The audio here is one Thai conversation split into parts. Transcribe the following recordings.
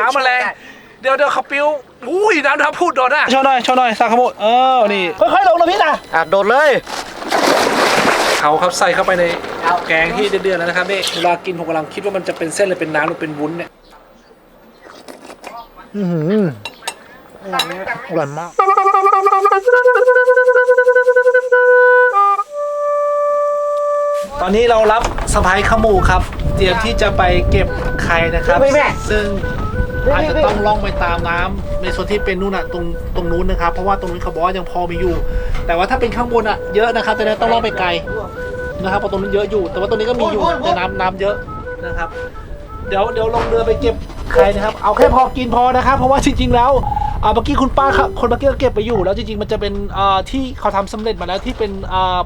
น้ำมันแรงเดี๋ยวเดี๋ยวเขาปิ้วอุ้ยน้ำน้ำพูดโดนอะชอหน่อยชอหน่อยซาขโมดเออนี่ค่อยๆลงนะพี่นะอะโดดเลยเขาครับใส่เข้าไปในแกงที่เดือดๆแล้วนะครับนี่เวลากินผมกำลังคิดว่ามันจะเป็นเส้นหรือเป็นน้ำหรือเป็นวุ้นเนี่ยอือหืออร่อยมากตอนนี้เรารับสะพายขมูครับ เตรียมที่จะไปเก็บไข่นะครับ ซึ่ง อาจจะต้องล่องไปตามน้ำในส่วนที่เป็นนู่นอะตรงตรงนู้นนะครับ เพราะว่าตรงนู้นเขาบอกว่ายังพอมีอยู่ แต่ว่าถ้าเป็นข้างบนอะเยอะนะครับแต่นั้นต้องล่องไปไกลนะครับเพราะตรงนู้นเยอะอยู่ แต่ว่าตรงนี้ก็มีอยู่แต่น้ำน้ำเยอะนะครับ เดี๋ยวเดี๋ยวลงเรือไปเก็บไข่นะครับ เอาแค่พอกินพอนะครับ เพราะว่าจริงๆแล้วอ่าเมื่อกี้คุณป้าครับคนเมื่อกี้ก็เก็บไปอยู่ แล้วจริงๆมันจะเป็นอ่าที่เขาทำสำเร็จมาแล้วที่เป็นอ่า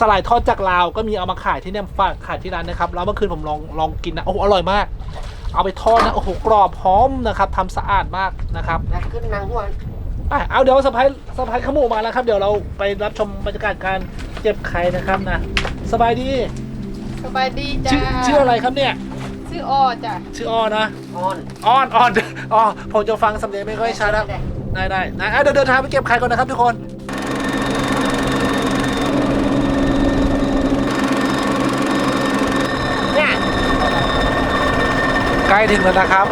สลายทอดจากลาวก็มีเอามาขายที่เนี่ยฝากขายที่ร้านนะครับแล้วเมื่อคืนผมลองลองกินนะโอ้โหอร่อยมาก เอาไปทอดนะโอ้โหกรอบหอมนะครับทำสะอาดมากนะครับขึ้นนางหัวอะเอาเดี๋ยวสะพายสะพายขโมมาแล้วครับ เดี๋ยวเราไปรับชมบรรยากาศการเก็บไข่นะครับนะสบายดีสบายดีจ้าชื่อชื่ออะไรครับเนี่ย ชื่อออจ้ะชื่ออ้อนะออนอ้อนอ้อนอ๋อผมจะฟังสำเนียงไม่ค่อยชัดครับได้ได้นะอะเดี๋ยวเดินทางไปเก็บไข่ก่อนนะครับทุกคน เนี่ย ใก ล้ถึงแล้วนะครับ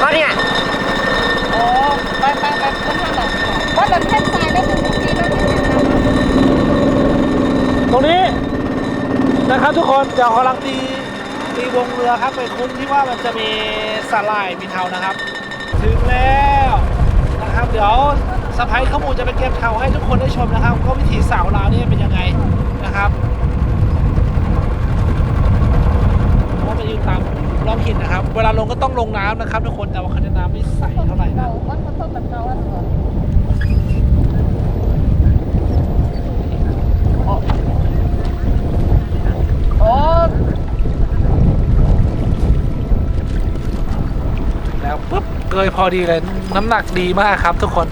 ก็เนี่ย อ๋อไปไปไปคนท่านหรอว่าเดินแท่นทรายได้ถึงทีแล้วที่จะท ตรงนี้นะ คนเดี๋ยวกำลังตีตีวงเรือครับไปคุ้นที่ว่ามันจะมีสาหร่ายมีเทานะครับ ถึงแล้วนะครับ เดี๋ยวสะพายข้อมูลจะไปเก็บเทาให้ทุกคนได้ชมนะครับว่าวิถีสาวลาวนี่เป็นยังไงนะครับว่าะไปอยู่ตามรองหินนะครับ เวลาลงก็ต้องลงน้ำนะครับทุกคนแต่ว่าคันน้ำไม่ใสเท่าไหร่นะะต้นแล้วปุ๊บเกยพอดีเลยน้ำหนักดีมากครับทุกคน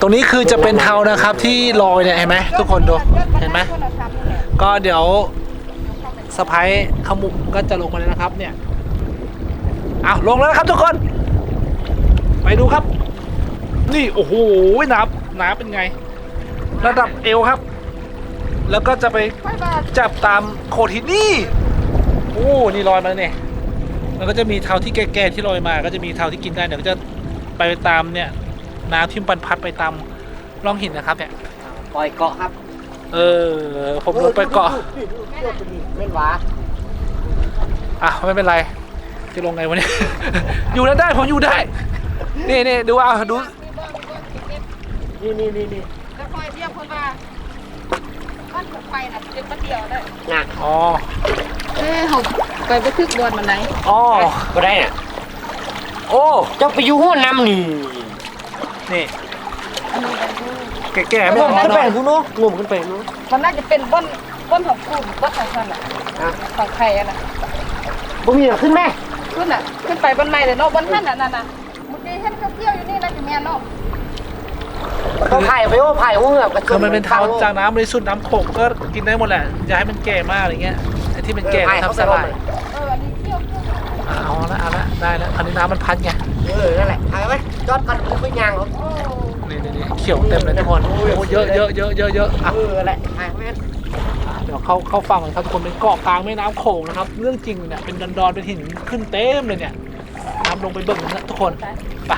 ตรงนี้คือจะเป็นเทานะครับที่ลอยเนี่ยเห็นไหมทุกคนดูเห็นไหมก็เดี๋ยวสะพายขมุมก็จะลงมาเลยนะครับเนี่ยอ้าวลงแล้วนะครับทุกคน ไปดูครับ นี่โอ้โหน้ำน้ำเป็นไง ระดับเอวครับ แล้วก็จะไปค่อยมาจับตามโขดหินนี่โอ้นี่ลอยมาแล้วเนี่ยแล้วก็จะมีเทาที่แก่ๆที่ลอยมา ก็จะมีเทาที่กินได้เดี๋ยวก็จะไปตามเนี่ยน้ำที่มันพัดไปตามร่องหินนะครับเนี่ยปล่อยเกาะครับ เออ ผมลงไปเกาะเล่นหวาอะไม่เป็นไร จะลงไงวะเนี่ย อยู่แล้วได้ผมอยู่ได้ นี่นี่ดูเอาดูมีบ่มีบ่มีเก็บนี่นี่นี่นี่แล้วคอยเรียกคนมา บ้านผมไปน่ะเก็บมาเดียวได้หนักอ๋อเอ้เขาไปไปทึกบอลมันไหนอ๋อก็ได้เนี่ยโอ้เจ้าไปอยู่หัวน้ำนี่นี่แก่ๆไม่งเอามขึ้นหไปน่อยคุณนู้งมขึ้นไปนู้มันน่าจะเป็นบ้านบ้านของกลุ่มบ้านของฉันอะอะของใครอะนะบ่มีหรอกขึ้นแม่ขึ้นอะขึ้นไปบนไม้เลยเนาะบนท่านอะนั่นน่ะเมื่อกี้เห็นเขาเกี่ยวอยู่นี่นะจะแม่นเนาะ ก็ไผ่ไปโอ้ไผ่หัวเหงือกกระคือมันเป็นเทาจากน้ำบริสุทธิ์น้ำโขงก็กินได้หมดแหละอย่าให้มันแก่มากอะไรเงี้ยไอ้ที่มันแก่ก็ทำสลายเอออันนี้เกี่ยวเกี่ยวอะเอาละเอาละได้แล้วคราวนี้น้ำมันพัดไงเออนั่นแหละไผ่ไหมจอดกันขึ้นไปยางเหรอโอ้นี่นี่นี่เขียวเต็มเลยทุกคนโอ้เยอะเยอะเยอะเยอะเยอะอะ เออนั่นแหละไผ่ไหมเดี๋ยวเข้าเข้าฟังกันครับทุกคนเป็นเกาะกลางแม่น้ำโขงนะครับ เรื่องจริงเนี่ยเป็นดอนดอนๆเป็นหินขึ้นเต็มเลยเนี่ยน้ำลงไปเบิ่งนะทุกคนไปไป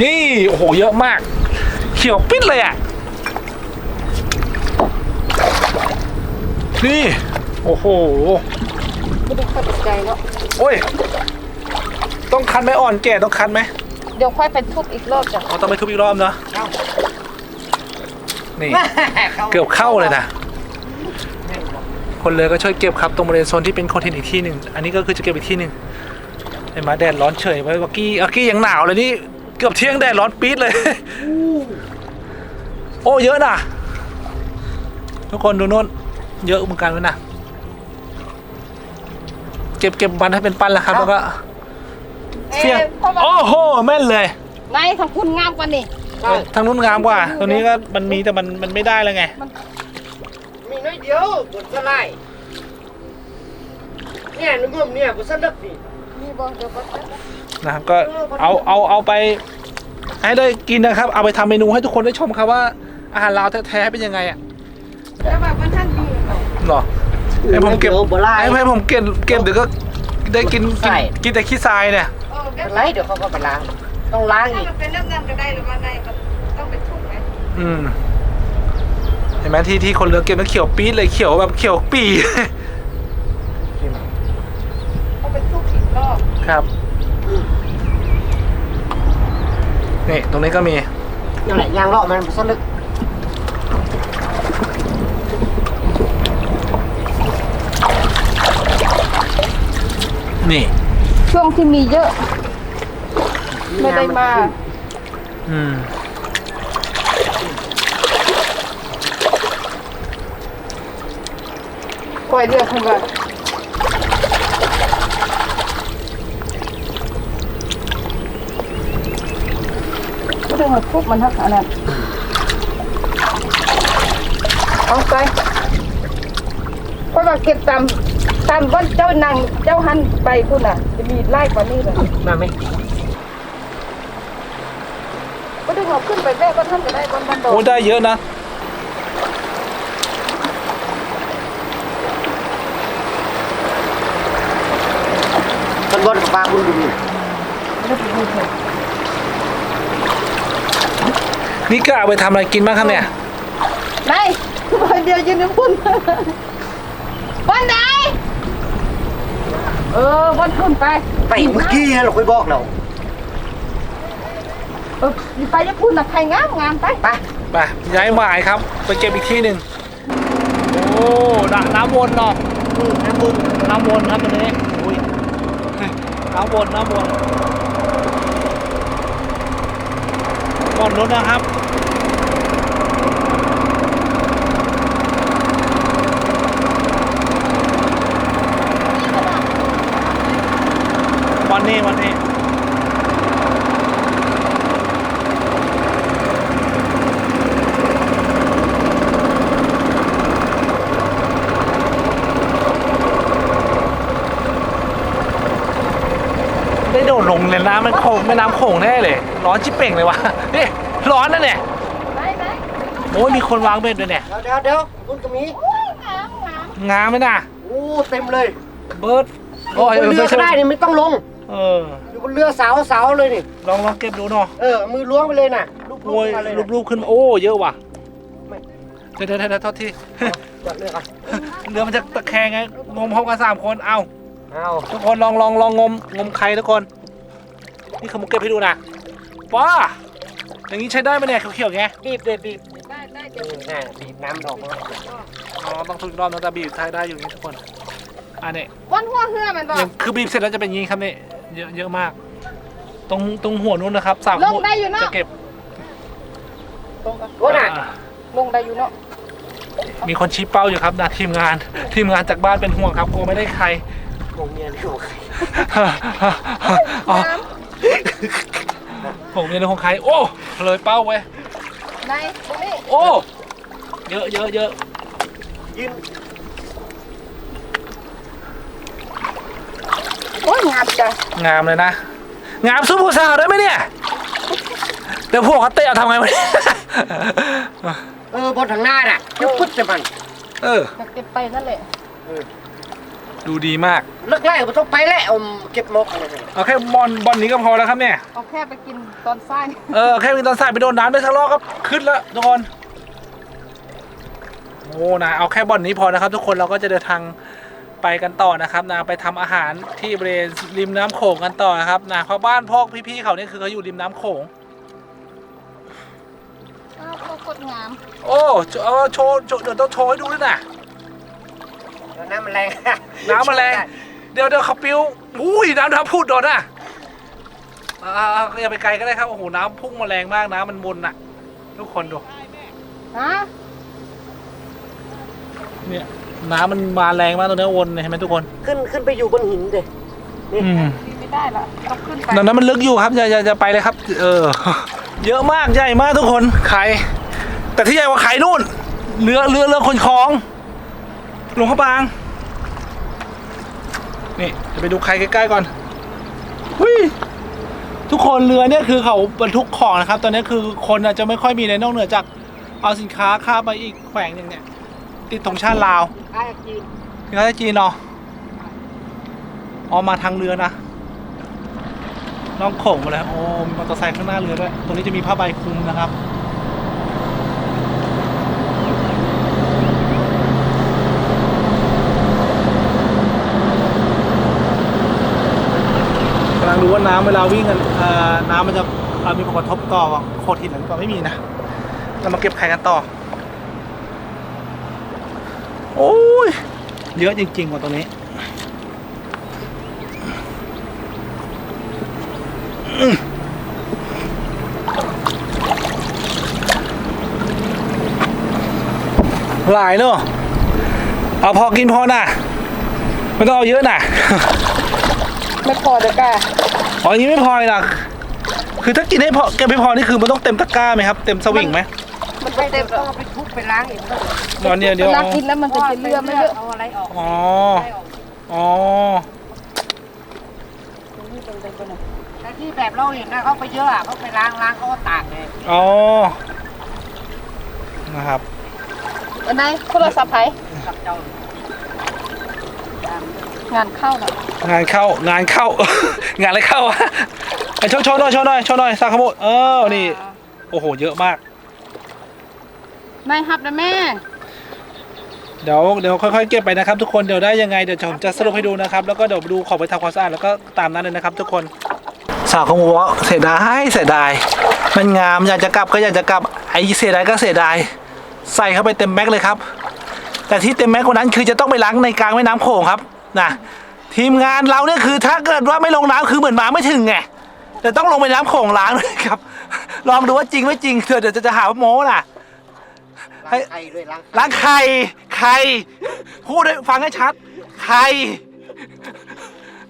นี่โอ้โหเยอะมาก เขียวปิดเลยอะ นี่ โอ้โห ไม่ได้ค่อยตกใจเนาะโอ้ย ต้องคันไหมอ่อนแก่ต้องคันไหมเดี๋ยวค่อยไปทุบอีกรอบจ้ะอ๋อต้องไปทุบอีกรอบเนาะนี่ เกือบเข้าเลยนะ คนเรือก็ช่วยเก็บครับตรงบริเวณโซนที่เป็นคอนเทนต์อีกที่หนึ่ง อันนี้ก็คือจะเก็บอีกที่หนึ่งเห็นไหมแดดร้อนเฉยไว้วักกี้วักกี้ยังหนาวเลยนี่เกือบเที่ยงแดดร้อนปี๊ดเลย โอ้เยอะนะทุกคนดูนู่นเยอะเหมือนกันเลยนะเก็บเก็บมันให้เป็นปั้นแล้วครับแล้วก็เอ๊เฟี้ยงะเพราะว่าโอ้โหแม่นเลยในของคุณงามกว่านี่ใช่ทางนู้นงามกว่าตรงนี้ก็มันมีแต่มันมันไม่ได้แล้วไงมีน้อยเดียวบนสไลด์เนี่ยนุ่มๆเนี่ยกูสนุกนี่มีบ่เดี๋ยวบ่ นะครับก็เอาเอาเอาไป ให้ได้กินนะครับ เอาไปทำเมนูให้ทุกคนได้ชมครับว่าอาหารลาวแท้ๆเป็นยังไงอะแล้วแบบมันท่านดีเนาะหรอให้ผมเก็บดี๋ยวบ่ไล่ให้ให้ผมเก็บเก็บเดี๋ยวก็ได้กินใช่กินกินแต่ขี้ทรายเนี่ยเออแบเป็บนไรเดี๋ยวเขาก็ไปล้างต้องล้างถ้าอีกมันเป็นเรื่องนั้นก็ได้หรือว่าในก็ต้องเป็นทุกข์ไหมอืมเห็นไหมที่ที่คนเลือกเก็บมันเขียวปี๊ดเลยเขียวแบบเขียวปี ต้องเป็นทุกข์อีกรอบ ครับนี่ตรงนี้ก็มีนั่นแหละยางเลาะมันสนุกนี่ช่วงที่มีเยอะ ไม่ได้มา อืมปล่อยเรื่องคุณว่า รื่องมันคุกมันทักอันนั้นเอาไปเพราะว่าเก็บตามตามบ้านเจ้านางเจ้าหันไปคุณน่ะ จะมีไล่กว่านี้เลยมาไหมก็ดึงเอาขึ้นไปแม่ก็ท่านจะได้บนบันโดโอ้ได้เยอะนะมันบนกับปลาบุญบุญ นี่ก็เอาไปทำอะไรกินบ้างครับเนี่ยไหนวันเดียวยืนน้ำคุณวันไหน เออวันขึ้นไป ไปเมื่อกี้เราคุยบอกเราเออไปญี่ปุ่นนะใครงามงามไปไปไปย้ายหมายครับ ไปเก็บอีกที่หนึ่งโอ้ดน้ำวนเนาะอืมน้ำบุญน้ำวนครับตรงนี้อุ้ยน้ำวนน้ำวน อนรถนะครับ วันนี้วันนี้ ได้โดด ลงเลยน้ำมันโขงแม่น้ำโขงแน่เลย ร้อนชิบเป่งเลยวะนี่ร้อนนะเนี่ยไหนไหนโอ้ยมีคนวางเบ็ดด้วยเนี่ยเดี๋ยวเดี๋ยวเดี๋ยวบุญก็มีโอ้ยงามงามงามไหมน่ะโอ้เต็มเลย เบิร์ดโอ้ยเรือก็ได้นี่ไม่ต้องลง เอออยู่บนเรือเสาเสาเลยนี่ลองลองเก็บดูเนาะเออมือล้วงไปเลยน่ะลูกโอ้ยๆมาเลยรูปๆขึ้นมาโอ้เยอะว่ะเดี๋ยวเดี๋ยวเดี๋ยวโทษทีจัดเรือก่อนเรือมันจะตะแคงไงงมพร้อมกันสามคนเอาเอาทุกคนลองลองลองงมงมใครทุกคน นี่ขมุกเก็บให้ดูนะว้าอย่างนี้ใช้ได้ไหมเนี่ยเขียวๆไงบีบเลยบีบได้ได้เอเดี๋ยวอน่ะบีบน้ำออกมาอ๋อต้องทุกรอบนะแต่บีบใช้ได้อยู่อย่างนี้ทุกคนอันนี้วันหัวเหือมันบอกยังคือบีบเสร็จแล้วจะเป็นอย่างนี้ครับนี่เยอะเยอะมาก ตรงตรงหัวนู้นนะครับสามลงได้อยู่เนาะจะเก็บลงกันโอ้น่ะอ่าลงได้อยู่เนาะมีคนชี้เป้าอยู่ครับนะทีมงาน ทีมงานจากบ้านเป็นห่วงครับกลัวไม่ได้ใครผมเมียนี่ของใคร อ๋อน้ผมเนี่ยของใคร โอ้เลยเป้าไว้ยำในตรงนี้โอ้ เยอะเยอะเยอะยืนโอ้ยงามจังงามเลยนะ งามสู้ผู้สาวได้ไหมเนี่ย เดี๋ยวพวกเขาเตะเอาทำไงวะเนี่ยเออบนทางหน้าน่ะยุบพุทธแต่มัน เออจะเก็บไปนั่นแหละ ดูดีมาก เลิกไล่มันต้องไปแล้วอมเก็บมกอะไรเนี่ยเอาแค่บอลบอลนี้ก็พอแล้วครับเนี่ย เอาแค่ไปกินตอนซ้ายเออแค่มีตอนสายไปโดนน้ำได้สักรอบก็ขึ้นแล้วทุกคน โอ้นะเอาแค่บอลนี้พอนะครับ ทุกคนเราก็จะเดินทางไปกันต่อนะครับนะไปทำอาหารที่บริเวณริมน้ำโขงกันต่อนะครับนะเพราะบ้านพ่อพี่ๆเขาเนี่ยคือเขาอยู่ริมน้ำโขง อ้าวเขากดงาม โอ้เออโชว์โชว์เดี๋ยวต้องโชว์ให้ดูด้วยนะเดี๋ยว น้ำมันแรง น้ำมันแรง เดี๋ยวเดี๋ยวเขาปิวอุ้ยน้ำน้ำพูดโดนอะอ่าอย่าไปไกลก็ได้ครับโอ้โหน้ำพุ่งมาแรงมากน้ำมันวนอะ ทุกคนดูฮะเนี่ยน้ำมันมาแรงมากตรงนี้วนเนี่ยเห็นไหมทุกคนขึ้นขึ้นไปอยู่บนหินเด้อืมไม่ได้ละต้องขึ้นไปดังนั้นมันลึกอยู่ครับอย่าอย่าอย่าไปเลยครับ เออ เยอะมากใหญ่มากทุกคนไข่แต่ที่ใหญ่กว่าไข่นู่นเรือเรือเรือขนของ หลวงพระบาง นี่จะไปดูไข่ใกล้ๆก่อนหุยทุกคนเรือเนี่ยคือเขาบรรทุกของนะครับ ตอนนี้คือคนอาจจะไม่ค่อยมีในนอกเหนือจากเอาสินค้าข้ามไปอีกแขวงหนึ่งเนี่ย ติดธงชาติลาวใช่จีนสินค้าจากจีนเนาะออกมาทางเรือนะน้องโขงมาแล้วโอ้มีมอเตอร์ไซค์ข้างหน้าเรือด้วยตรงนี้จะมีผ้าใบคลุมนะครับ กำลัง ดูว่าน้ำเวลาวิ่งกันน้ำมันจะมีผลกระทบต่อโขดหินหรือเปล่าไม่มีนะเรามาเก็บไข่กันต่อ โอ้ย เยอะจริงๆว่ะตรงนี้หลายเนอะเอาพอกินพอน่ะไม่ต้องเอาเยอะน่ะ ไม่พอเด้อกะอ๋ออย่างนี้ไม่พอเลยนะคือถ้ากินให้พอเก็บไม่พอนี่คือมันต้องเต็มตะกร้าไหมครับ เต็มสวิงไหมมันไม่เต็เต็มมต้องเอาไปทุบไปล้างอีกต้องตอนเนี้ยเดี๋ยวเวลาเอากินแล้วมันจะเป็นเลือดไม่เยอะเอาอะไรออกอ๋อได้ออกอ๋อ แต่ที่แบบเราเห็นนะเขาไปเยอะอะเขาไปล้างล้างเขาก็ตากเลยอ๋อ นะครับ อันไหนโทรศัพท์ไผกับเจ้า งานเข้าน่ะงานเข้างานเข้า งานอะไรเข้าอะไอ้โชว์โชว์หน่อยโชว์หน่อยโชว์หน่อยซาคาโมะเออนี่โอ้โหเยอะมากนายฮับนะแม่ เดี๋ยวเดี๋ยวค่อยๆเก็บไปนะครับ ทุกคนเดี๋ยวได้ยังไงเดี๋ยวผมจะสรุปให้ดูนะครับ แล้วก็เดี๋ยวดูขอไปทำความสะอาดแล้วก็ตามนั้นเลยนะครับ ทุกคนสาวของผมว่าเสียดายเสียดายมันงามอยากจะกลับก็อยากจะกลับไอ้เสียดายก็เสียดายใส่เข้าไปเต็มแม็กเลยครับ แต่ที่เต็มแม็กกว่านั้นคือจะต้องไปล้างในกลางแม่น้ำโขงครับ นะทีมงานเราเนี่ยคือถ้าเกิดว่าไม่ลงน้ำคือเหมือนมาไม่ถึงไงแต่ต้องลงไปน้ำโขงล้างด้วยครับ ลองดูว่าจริงไม่จริงเดี๋ยวเดี๋ยวจะหาว่าโม้น่ะล้างไข่ด้วยล้างล้างไข่ไข่พูดให้ฟังให้ชัดไข่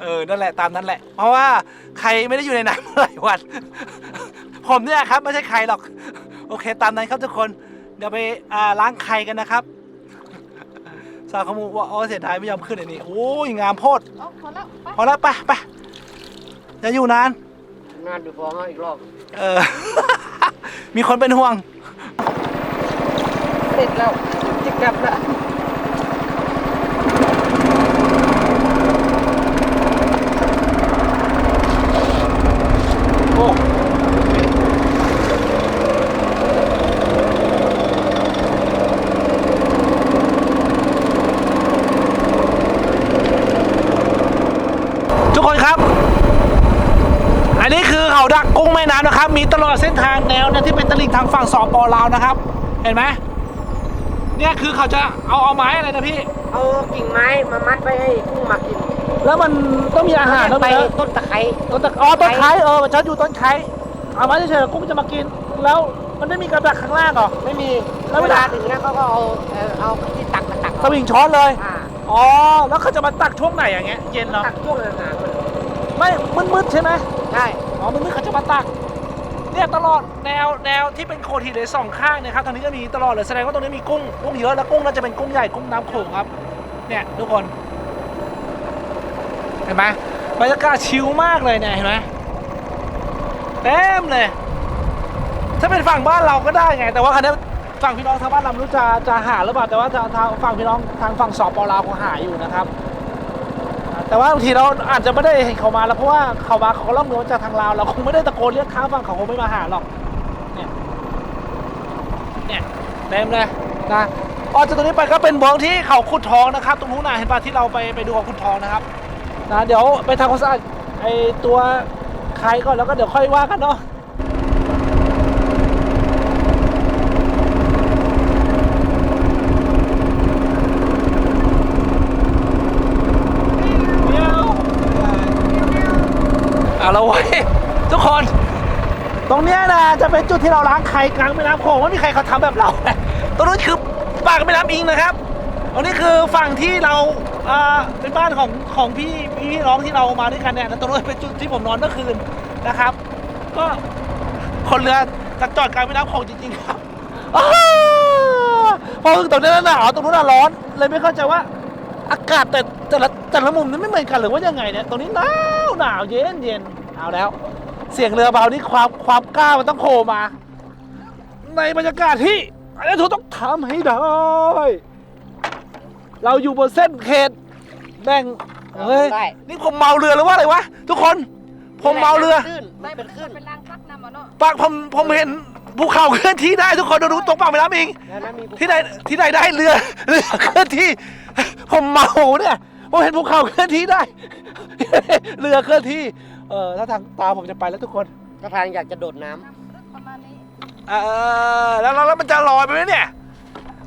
เออ นั่นแหละตามนั้นแหละ เพราะว่าไข่ไม่ได้อยู่ในน้ำมาหลายวัน ผมเนี่ยครับ ไม่ใช่ไข่หรอก โอเค ตามนั้นครับทุกคน เดี๋ยวไปอ่าล้างไข่กันนะครับ สาวขมูว่าอ๋อเสียดายไม่ยอมขึ้นอันนี้โอ้ยงามโพดเอาพอแล้วไปพอแล้วไปไปอย่าอยู่นาน นานดูฟองเอาอีกรอบ เออ มีคนเป็นห่วง เสร็จแล้วจะกลับละ โอ้ทุกคนครับ อันนี้คือเขา ดักกุ้งแม่น้ำนะครับ มีตลอดเส้นทางแนวเนี่ยที่เป็นตลิ่งทางฝั่งสปลาวนะครับ เห็นไหมเนี่ยคือเขาจะเอาเอาไม้อะไรนะพี่ เอากิ่งไม้มามัดไว้ให้กุ้งมากินแล้วมันต้องมีอาหารต้องไปมีต้นตะไคร้ต้นตะอ๋อต้นไคร้เออมันชัดอยู่ต้นไคร้เอาไม้เฉยๆกุ้งจะมากิน แล้วมันไม่มีกระดักข้างล่างเหรอไม่มีแล้วเวเวลาลาถึงเนี้ยเขาก็เอาเอ่อเอาที่ตักมาตักสวิงช้อนเลยอ่าอ๋อแล้วเขาจะมาตักช่วงไหนอย่างเงี้ยเย็นเหรอตักช่วงอาหารมันไม่มืดๆใช่ไหมใช่ อ๋อมืดๆเขาจะมาตักเนี่ยตลอดแนวแนวที่เป็นโคดหินเลยสองข้างนะครับตรงนี้ก็มีตลอดเลยแสดงว่าตรงนี้มีกุ้งกุ้งเยอะแล้วกุ้งน่าจะเป็นกุ้งใหญ่กุ้งน้ำโขงครับ เนี่ยทุกคน เห็นไหมบรรยากาศชิลมากเลยเนี่ยเห็นไหมเต็มเลย ถ้าเป็นฝั่งบ้านเราก็ได้ไง แต่ว่าคันนี้ฝั่งพี่น้องทางบ้านเราไม่รู้จะจะหาหรือเปล่าแต่ว่าทางฝั่งพี่น้องทางฝั่งสอบปลาวเขาหาอยู่นะครับ แต่ว่าบางทีเราอาจจะไม่ได้เห็นเขามาแล้วเพราะว่าเขามาเขาก็ล่องเรือมาจากทางลาวเราคงไม่ได้ตะโกนเรียกข้ามฝั่งเขาคงไม่มาหาหรอกเนี่ยเนี่ยเต็มเลยนะออกจากตรงนี้ไปก็เป็นบ้องที่เขาขุดทองนะครับ ตรงนู้นนะเห็นป่ะที่เราไปไปดูเขาขุดทองนะครับนะเดี๋ยวไปทำความสะอาดไอตัวใครก่อนแล้วก็เดี๋ยวค่อยว่ากันเนาะ เดี๋ยวเอาละเว้ยทุกคน ตรงเนี้ยนะ จะเป็นจุดที่เราล้างไข่กลางแม่น้ำโขงว่ามีใครเขาทำแบบเราตรงนู้นคือปากแม่น้ำอิงนะครับตรงนี้คือฝั่งที่เราเป็นบ้านของของพี่พี่น้องที่เรามาด้วยกันเนี่ยแล้วตรงนู้นเป็นจุดที่ผมนอนเมื่อคืนนะครับ ก็คนเรือจะจอดกลางแม่น้ำโขงจริงๆครับอพอถึงตรงนี้หนาวตรงนู้นร้อน เลยไม่เข้าใจว่าอากาศแต่แต่ละแต่ละมุมนี่ไม่เหมือนกันหรือว่ายังไงเนี่ยตรงนี้หนาวหนาวเย็นเย็นเอาแล้ว เสียงเรือเบานี่ความความกล้ามันต้องโผล่มา ในบรรยากาศที่อันนี้ทุกต้องทำให้ได้ เราอยู่บนเส้นเขตแบ่งเฮ้ยได้ นี่ผมเมาเรือหรือว่าอะไรวะทุกคน ผมเมาเรือ ขึ้นไม่เป็นขึ้นเป็นรางพักนำอะเนาะปากผมผมเห็นภูเขาเคลื่อนที่ได้ทุกคนดูดูตรงปากแม่น้ำเอง แล้วนะมีที่ใดที่ใดได้เรือเรือเคลื่อนที่ ผมเมาเนี่ยผมเห็นภูเขาเคลื่อนที่ได้ เรือเคลื่อนที่ เออถ้าทางตาผมจะไปแล้วทุกคนถ้าทางอยากจะโดดน้ประมาณนี้เออแล้วแล้วแล้วมันจะลอยไปไหมเนี่ย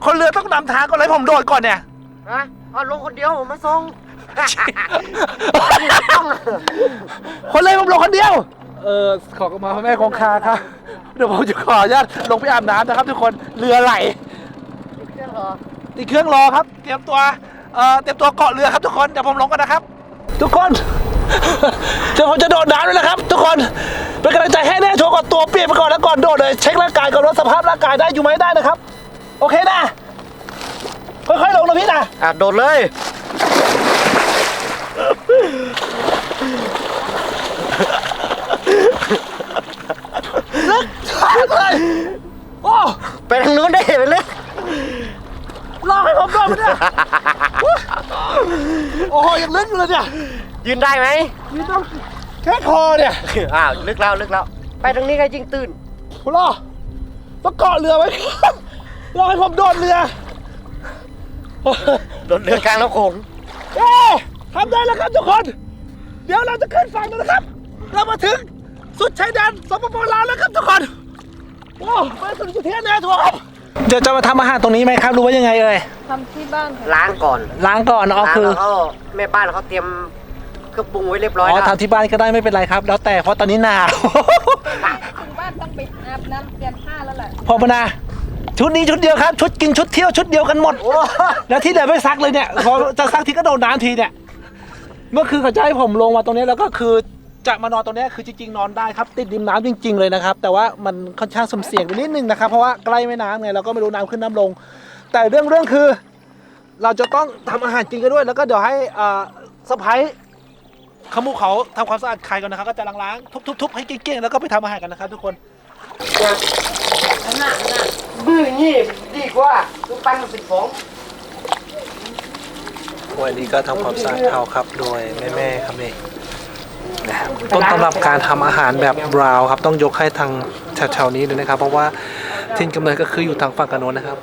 คนเรือต้องนำทางก่อนเลยผมโดดก่อนเนี่ยำฮะเอาลงคนเดียวผมมาส่งคนเลยผมลงคนเดียว เออขอกมาพระแม่คงคาครับ เดี๋ยวผมจะขออนุญาตลงไปอาบน้ำนะครับทุกคนเรือไหล เครื่องรอติดเครื่องรอครับ เตรียมตัว เอ่อ เตรียมตัวเกาะเรือครับทุกคน เดี๋ยวผมลงกันนะครับ ทุกคน เดี๋ยวผมจะโดดน้ำเลยนะครับ ทุกคนเป็นกำลังใจให้แน่โชว์ก่อนตัวเปียกไปก่อนแล้วก่อนโดดเลยเช็คร่างกายก่อนว่าสภาพร่างกายได้อยู่ไหมได้นะครับ โอเคนะค่อยๆลงนะพี่นะอะโดดเลย เลยโอ้ไปทางนู้นได้ไปเลยรอให้ผมโดดมาเนี่ยโอ้โหยังลึกอยู่เลยเนี่ย ยืนได้ไหม นี่ต้องแค่คอเนี่ยอ้าวลึกแล้วลึกแล้ว ไปทางนี้ก็ยิ่งตื้นคุณรอต้องเกาะเรือไว้รอให้ผมโดดเรือโดดเรือกลางน้ำโขงเอ๊ะทำได้แล้วครับทุกคน เดี๋ยวเราจะขึ้นฝั่งแล้วนะครับ เรามาถึงสุดชายแดนสปปลาวแล้วครับทุกคนโอ้มาถึงจุดเทียนแน่ทุกคนเดี๋ยวจะมาทำอาหารตรงนี้ไหมครับรู้ว่ายังไงเอ่ยทำที่บ้านค่ะล้างก่อนล้างก่อนอ๋อล้างคือ แล้วก็แม่บ้านเขาเตรียม เครื่องปรุงไว้เรียบร้อยอ๋อแล้วทำที่บ้านก็ได้ไม่เป็นไรครับ แล้วแต่เพราะตอนนี้หนาว ถึงบ้านต้องไปอาบน้ำเปลี่ยนผ้าแล้วแหละพอมานาชุดนี้ชุดเดียวครับ ชุดกินชุดเที่ยวชุดเดียวกันหมดโอ้แล้วที่เหลือไม่ซักเลยเนี่ยพอจะซักทีก็โดนน้ำทีเนี่ย เมื่อคืนเขาจะให้ผมลงมาตรงนี้แล้วก็คือจะมานอนตรงนี้คือจริงๆนอนได้ครับ ติดริมน้ำจริง ๆเลยนะครับ แต่ว่ามันค่อนข้างสุ่มเสี่ยงไปนิดนึงนะครับ เพราะว่าใกล้แม่น้ำไงเราก็ไม่รู้น้ำขึ้นน้ำลง แต่เรื่องเรื่องคือ เราจะต้องทำอาหารกินกันด้วย แล้วก็เดี๋ยวให้อ่าสะพ้าย ขมูเขาทำความสะอาดไข่ก่อนนะครับก็จะล้างๆทุบๆให้เกลี้ยงๆแล้วก็ไปทำอาหารกันนะครับทุกคนดื้อนี่ดีกว่าลูกปั้นมันเป็นของวันนี้ก็ทำความสะอาดเขาครับ โดยแม่ๆครับนี่นะครับต้นตำรับการทำอาหารแบบบราวน์ครับ ต้องยกให้ทางแถวๆนี้เลยนะครับ เพราะว่าทินกำเนิดก็คืออยู่ทางฝั่งกันโน้นนะครับ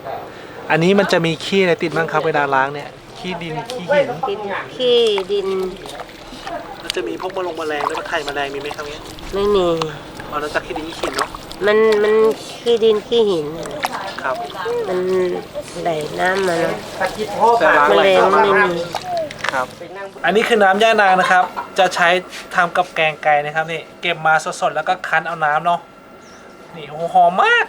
อันนี้มันจะมีขี้อะไรติดบ้างครับเวลาล้างเนี่ยขี้ดินขี้หินดินขี้ดินแล้ว จะมีพวกมะลงแมลงด้วยไข่แมลงมีไหมครับเนี่ยไม่มีอ๋อนอกจากขี้ดินขี้หินเนาะมันมันขี้ดินขี้หินน่ะครับมันไหลน้ำมาเนอะตะกี้พ่อแต่ล้างแมอะไรลงไม่มี ครับ อันนี้คือน้ำย่านางนะครับ จะใช้ทำกับแกงไก่นะครับนี่เก็บมาสดๆแล้วก็คั้นเอาน้ำเนาะนี่โอ้โหหอมมาก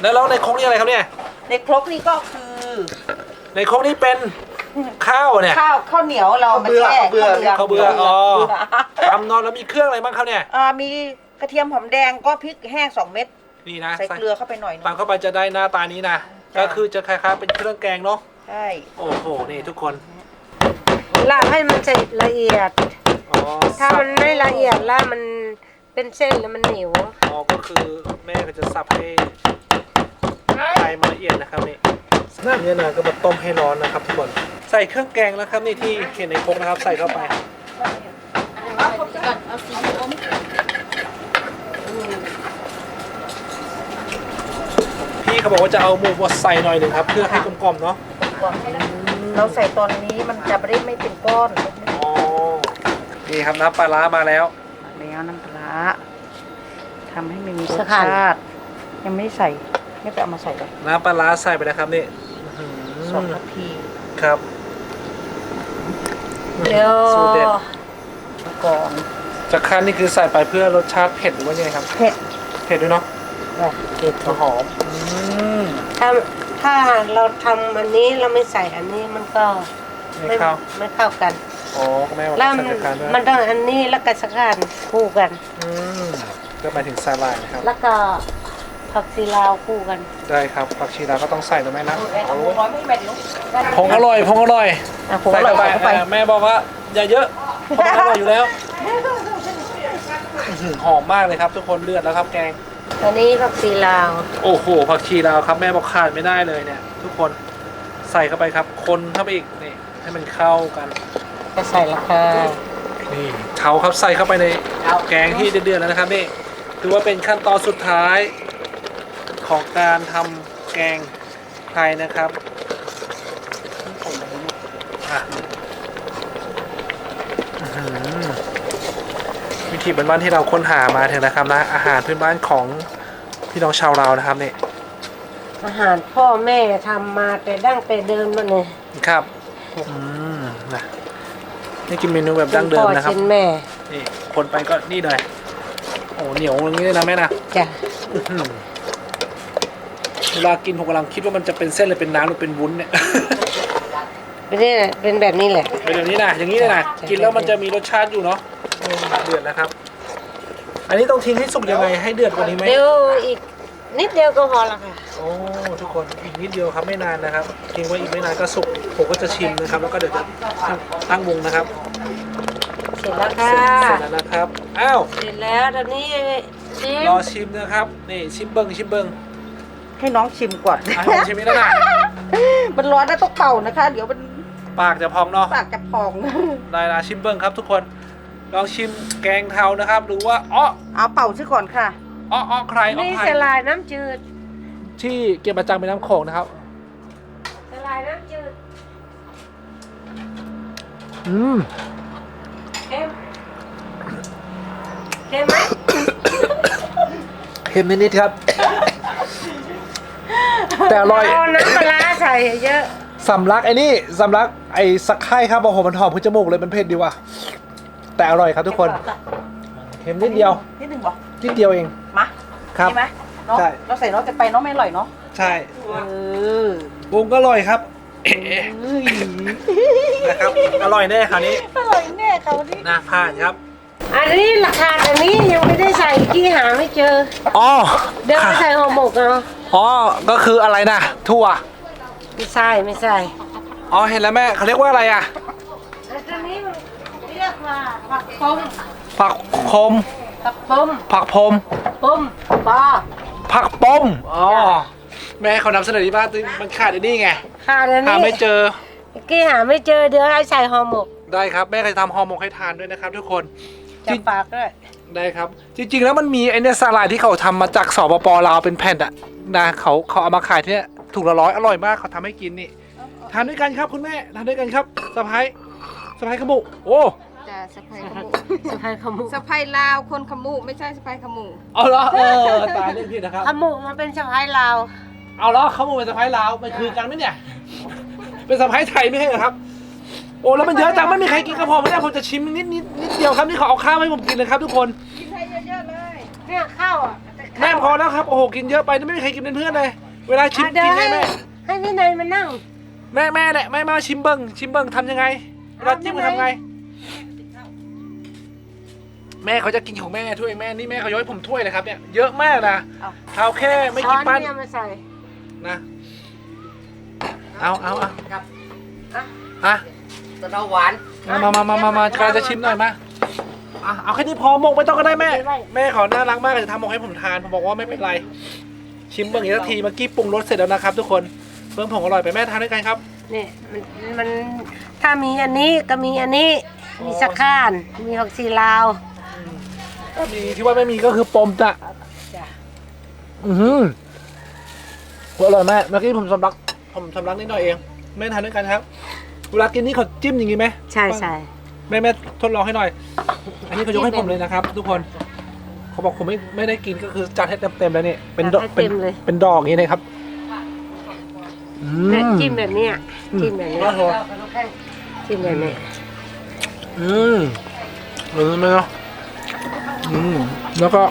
แล้วเราในครกนี่อะไรครับเนี่ยในครกนี่ก็คือ ในครกนี่เป็น ข้าวเนี่ยข้าวข้าวเหนียวเรามาแช่ข้าวเบื่ออ๋อตำนอนแล้วมีเครื่องอะไรบ้างครับเนี่ยอ่ามีกระเทียมหอมแดงก็พริกแห้งสองเม็ดนี่นะใส่เกลือเข้าไปหน่อยหนึง ตามเข้าไปจะได้หน้าตานี้นะจ้ะ ก็คือจะคล้ายๆเป็นเครื่องแกงเนาะใช่โอ้โหนี่ทุกคนลาบให้มันเสร็จละเอียด อ๋อถ้ามันไม่ละเอียดแล้วมันเป็นเส้นแล้วมันเหนียวอ๋อก็คือแม่ก็จะสับให้ไก่มาละเอียดนะครับนี่ น้ำเนี่ยนะก็มาต้มให้ร้อนนะครับทุกคนใส่เครื่องแกงแล้วครับนี่ที่เห็นในครกนะครับ ใส่เข้าไปพี่เขาบอกว่าจะเอาหมูบดใส่หน่อยหนึ่งครับ เพื่อให้กลมๆเนาะก่อนให้นะเราใส่ตอนนี้มันจะไม่ได้ไม่เป็นก้อนอ๋อนี่ครับน้ำปลาร้ามาแล้ว แล้วน้ำปลาร้าทำให้มันมีรสัสกขันชาติ ยังไม่ได้ใส่ไม่ไปเอามาใส่เลยน้ำปลาร้าใส่ไปนะครับนี่อื้อ สองหือนาทีครับเดี๋ยวสูตรเด็ดก่อนจากคั้นนี่คือใส่ไปเพื่อรสชาติเผ็ดหรือว่ายังไงครับเผ็ดเผ็ดด้วยเนาะจ้ะเผ็ดหอมอืมถ้าถ้าเราทำอันนี้เราไม่ใส่อันนี้มันก็ไม่เข้าไม่เข้ากันอ๋อก็แม่บอกแล้วใส่กันด้วยมันต้องอันนี้แล้วก็สักการคู่กันอืมก็หมายถึงสาลายนะครับแล้วก็ ผักซีลาวคู่กันได้ครับผักชีลาวก็ต้องใส่นะแม่นะร้อยไม่แม่ดิลูกผงอร่อยผงอร่อยอะผมอใส่ร่อยเข้าไปเข้าไปอ่าแม่บอกว่าอย่าเยอะเพราะมันอร่อยอยู่แล้วอื้อหือหอมมากเลยครับ ทุกคนเลือดแล้วครับแกงอันนี้ผักซีลาว โอ้โหผักชีลาวครับ แม่บอกขาดไม่ได้เลยเนี่ย ทุกคนใส่เข้าไปครับ คนเข้าไปอีกนี่ให้มันเข้ากันจะใส่ราคานี่เขาครับใส่เข้าไปในแกงที่เดือดๆแล้วนะครับนี่ถือว่าเป็นขั้นตอนสุดท้าย ของการทำแกงไทยนะครับอะอื้อหือวิธีบ้านๆที่เราค้นหามาถึงนะครับนะอาหารพื้นบ้านของพี่น้องชาวเราวนะครับนี่อาหารพ่อแม่ทำมาแต่ดั้งแต่เดิมมาเนี่ยครับอืมนะนี่กินเมนูแบบดั้งเดิมนะครับชิ้นแม่นี่คนไปก็นี่เลยโอ้เหนียวอย่างนี้เลยนะแม่นะจ้ะอื้อหือ เวลากินผมกำลังคิดว่ามันจะเป็นเส้นหรือเป็นน้ำหรือเป็นวุ้นเนี่ยเป็นนี่แหละเป็นแบบนี้แหละ เป็นแบบนี้นะอย่างนี้เลยนะใช่กินแล้วมันจะมีรสชาติอยู่เนาะเดือดนะครับ อันนี้ต้องทิ้งให้สุกยังไงให้เดือดกว่านี้ไหมเดี๋ยวอีกนิดเดียวก็พอละค่ะ โอ้ทุกคนอีกนิดเดียวครับไม่นานนะครับทิ้งไว้อีกไม่นานก็สุกผมก็จะชิมนะครับ แล้วก็เดี๋ยวจะตั้งตั้งวงนะครับเสร็จแล้วค่ะเสร็จแล้วนะครับอ้าวเสร็จแล้วตอนนี้ชิมรอชิมนะครับนี่ชิมเบิ้งชิมเบิ้ง ให้น้องชิมก่อน อะให้ผมชิมนี่แล้วนะมันร้อนนะต้องเป่านะคะ เดี๋ยวมันปากจะพองเนาะปากจะพอง ได้ละชิมเบิ้งครับ ทุกคนลองชิมแกงเทานะครับหรือว่าอ้อเอาเป่าซะก่อนค่ะ อ้ออ้อใครอ้อนี่ใครสลายน้ำจืดที่เก็บมาจากแม่น้ำโขงนะครับ สลายน้ำจืดอืมเค็มเค็มไหม เค็มนิดๆครับ แต่อร่อยเอาน้ำปลาร้าใส่เยอะ สำลักไอ้นี่สำลักไอ้สักไข่ครับโอ้โหมันหอมขึ้นจมูกเลยมันเผ็ดดีว่ะแต่อร่อยครับทุกคนเค็มนิดเดียวนิดหนึ่งบอกนิดเดียวเองมาครับนี่ไหมเนาะใช่ เราใส่เนาะจะไปเนาะไม่อร่อยเนาะใช่เออปรุงก็อร่อยครับเอ๊ะนะครับอร่อยแน่คราวนี้อร่อยแน่เขานี่นะผ่านครับ อันนี้ราคาอันนี้ยังไม่ได้ใส่ที่หาไม่เจอ อ๋อเดี๋ยวไปใส่ห่อหมกเอาอ๋อ ก็คืออะไรนะถั่ว ไม่ใส่ไม่ใส่อ๋อเห็นแล้วแม่เขาเรียกว่าอะไรอะอันนี้มันเรียกว่าผักปมผักคมผักปมผักพรมปมปอผักปมอ๋อแม่เขานำเสนอที่บ้านมันขาดไอ้นี่ไงค่ะอันหานี้ไม่เจอเมื่อกี้หาไม่เจอเดี๋ยวให้ใส่ห่อหมก ได้ครับแม่เคยทำห่อหมกให้ทานด้วยนะครับทุกคน จะฝากด้วยได้ครับ จริง ๆ แล้วมันมีไอเนี่ยสาหร่ายที่เขาทำมาจากสปปลาวเป็นแผ่นอะนะเขาเขาเอามาขายที่เนี่ยถูกละร้อยอร่อยมากเขาทำให้กินนี่ทานด้วยกันครับคุณแม่ทานด้วยกันครับสะพ้ายสะพ้ายขมุโอ้จะสะพายขมูสะพายขมุกสะพายลาวคนขมูไม่ใช่สะพายขมูเอาละเออตายเรื่องผิดนะครับ ขมุกมันเป็นสะพายลาว เอาแล้วขมุเป็นสะพ้ายลาวมันคือกันไหมเนี่ย เป็นสะพ้ายไทยไม่ใช่เหรอครับ โอ้แล้วมันเยอะจังไม่มีใครกินกระเพาะไม่ได้ผมจะชิมนิดนิดนิดเดียวครับนี่เขาเอาข้าวให้ผมกินเลยครับทุกคนกินให้เยอะๆเลยเนี่ยข้าวอะแม่พอแล้วครับโอ้โหกินเยอะไปไม่มีใครกินเป็นเพื่อนเลย เวลาชิมอะเดี๋ยวกินไงให้แม่ให้พี่นายมานั่ง แม่แม่เนี่ยแม่มาชิมเบิ้งชิมเบิ้งทำยังไงเวลาจิ้มมันทำไง แม่เขาจะกินของแม่ถ้วยแม่นี่แม่เขาย้อยผมถ้วยเลยครับเนี่ยเยอะมากนะเขาแค่ไม่ช้อกี่นปั้นเนี่ยมาใส่นะเอาเอาเอาครับอะ สะเดาหวานมามามามามามาการจะชิมหน่อยมาอะเอาแค่นี้พอหมกไม่ต้องก็ได้แม่ แม่เขาน่ารักมากเลยจะทำหมกให้ผมทานผมบอกว่าไม่เป็นไร ชิมเบิ้งอีกสักทีเมื่อกี้ปรุงรสเสร็จแล้วนะครับ ทุกคนเบิ้งผงอร่อยไปแม่ทานด้วยกันครับเนี่ยมันมันถ้ามีอันนี้ก็มีอันนี้มีสักข้านมีผักชีลาวมีที่ว่าไม่มีก็คือปมจ้ะจ้ะอือหืออร่อยแม่เมื่อกี้ผมสำลักผมสำลักนิดหน่อยเองแม่ทานด้วยกันครับ เวลากินนี่เขาจิ้มอย่างงี้ไหมใช่ใช่แม่แม่ทดลองให้หน่อย อันนี้เขายกให้ผมเลยนะครับ ทุกคนเขาบอกผมไม่ไม่ได้กินก็คือจัดให้เต็มๆแล้วนี่เป็นดอกเป็นเป็นดอกอย่างนี้นะครับอืเนี่ยมจิ้มแบบเนี้ยอืมจิ้มแบบเนี้ยโอ้โหจิ้มแบบเนี้ยอืมเออไหมเนาะอืมแล้วก็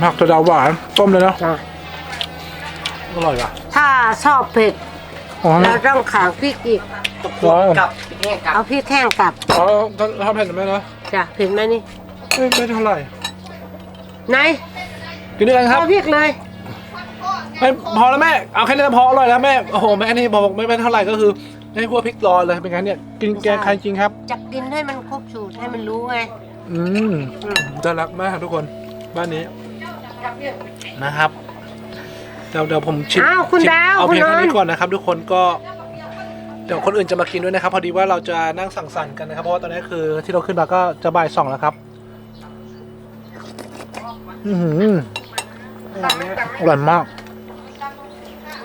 ผักกระดาวหวานต้มเลยเนาะจ้ะอร่อยว่ะถ้าชอบเผ็ด อ๋อ เราต้องขางพริกอีกร้อนกับแห้งกับเอาพริกแห้งกลับอ๋อถ้าถ้าเผ็ดไหมเนาะจ้ะเผ็ดไหมนี่ไม่ไม่เท่าไหร่ไหนกินด้วยกันครับเอาพริกเลยไม่พอแล้วแม่เอาแค่นี้พออร่อยแล้วแม่โอ้โหแม่อันนี้บอกไม่ไม่เท่าไหร่ก็คือให้พวกพริกรอเลยเป็นไงเนี่ยกินแกงใครจริงครับจะกินให้มันครบสูตรให้มันรู้ไงอืมจะรักมากครับทุกคนบ้านนี้นะครับ เดี๋ยวเดี๋ยวผมชิมอ้าวคุณชิมดาวเอาเพียงคุณนเท่านท์นี้ก่อนนะครับ ทุกคนก็เดี๋ยวคนอื่นจะมากินด้วยนะครับ พอดีว่าเราจะนั่งสังสรรค์กันนะครับ เพราะว่าตอนนี้คือที่เราขึ้นมาก็จะบ่ายสองแล้วครับ อือหืออร่อยมาก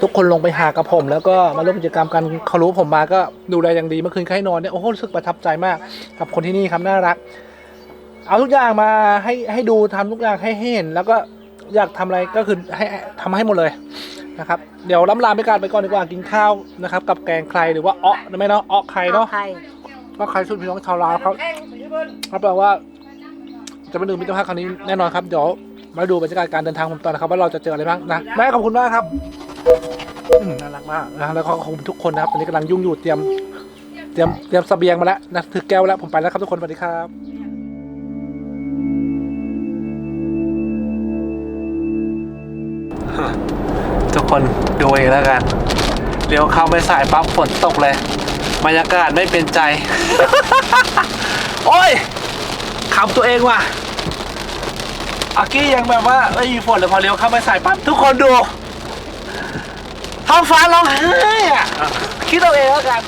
ทุกคนลงไปหากับผม แล้วก็มาร่วมกิจกรรมกันเขารู้ผมมาก็ดูแลอย่างดีเมื่อคืนใครนอนเนี่ยโอ้โหรู้สึกประทับใจมาก กับคนที่นี่ครับน่ารัก เอาทุกอย่างมาให้ให้ดูทำทุกอย่างให้ให้เห็น แล้วก็ อยากทำอะไรก็คือให้ทำให้หมดเลยนะครับ เดี๋ยวล้ำลาไปการไปก่อนดีกว่ากินข้าวนะครับ กับแกงใครหรือว่าอ้อนะไม่เนาะอ้อใครเนาะใครก็ใครสุดพี่น้องชาวลาวครับครับแปลว่า จะไม่ลืมมิตรภาพครั้งนี้แน่นอนครับเดี๋ยวมาดูบรรยากาศการเดินทางผมต่อนะครับ ว่าเราจะเจออะไรบ้างนะแม่ขอบคุณมากครับอืมน่ารักมากนะแล้วก็ขอบคุณทุกคนนะครับตอนนี้กำลังยุ่งอยู่เตรียม เตรียมเตรียมเสบียงมาแล้วนะถือแก้วแล้วผมไปแล้วครับทุกคนสวัสดีครับ ทุกคนดูเองแล้วกันเลี้ยวเข้าไปสายปั๊บฝนตกเลยบรรยากาศไม่เป็นใจ โอ้ยขำตัวเองว่ะอากี้ยังแบบว่าไม่มีฝนเลยพอเลี้ยวเข้าไปสายปั๊บทุกคนดูท้องฟ้าร้องไห้อะคิดเอาเองแล้วกัน